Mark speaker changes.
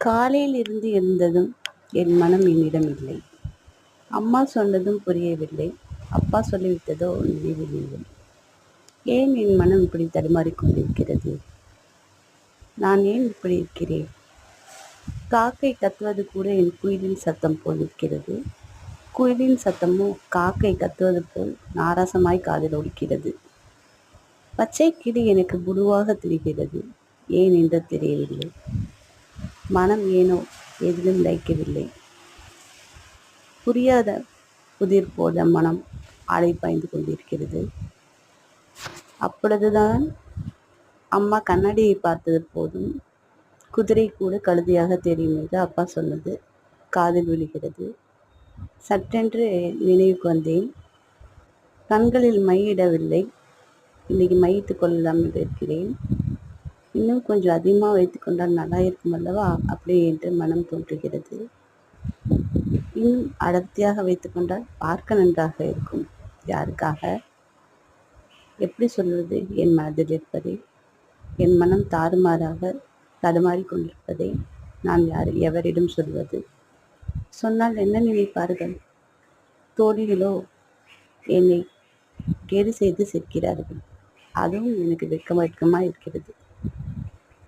Speaker 1: காலையில் இருந்து இருந்ததும் என் மனம் என்னிடம் இல்லை. அம்மா சொன்னதும் புரியவில்லை. அப்பா சொல்லிவிட்டதோ நினைவில் இல்லை ஏன் என் மனம் இப்படி தடுமாறிக்கொண்டிருக்கிறது? நான் ஏன் இப்படி இருக்கிறேன்? காக்கை கத்துவது கூட என் குயிலின் சத்தம் போல் இருக்கிறது. குயிலின் சத்தமோ காக்கை கத்துவது போல் நாராசமாய் காதில் ஒடிக்கிறது பச்சை கிளி எனக்கு குருவாக தெரிகிறது. ஏன் என்று தெரியவில்லை மனம் ஏனோ எதிலும் லைக்கவில்லை புரியாத புதிர் போல மனம் அலை பாய்ந்து கொண்டிருக்கிறது. அப்பொழுதுதான் அம்மா கண்ணாடியை பார்த்தது போதும். குதிரை கூட கழுதியாக தெரியும் என்று அப்பா சொன்னது காதில் விழுகிறது. சட்டென்று நினைவுக்கு வந்தேன். கண்களில் மையிடவில்லை. இன்னைக்கு மையிட்டு கொள்ளலாம் என்று இருக்கிறேன். இன்னும் கொஞ்சம் அதிகமாக வைத்துக்கொண்டால் நல்லா இருக்கும் அல்லவா? அப்படியே என்று மனம் தோன்றுகிறது. இன்னும் அடர்த்தியாக வைத்துக்கொண்டால் பார்க்க நன்றாக இருக்கும். யாருக்காக? எப்படி சொல்வது? என் மனதில் இருப்பதை என் மனம் தாறுமாறாக தடுமாறி கொண்டிருப்பதை நான் யார் எவரிடம் சொல்வது? சொன்னால் என்ன நினைப்பார்கள்? தோழிகளோ என்னை கேடு செய்து சேர்க்கிறார்கள். அதுவும் எனக்கு வெட்கம் இருக்கிறது.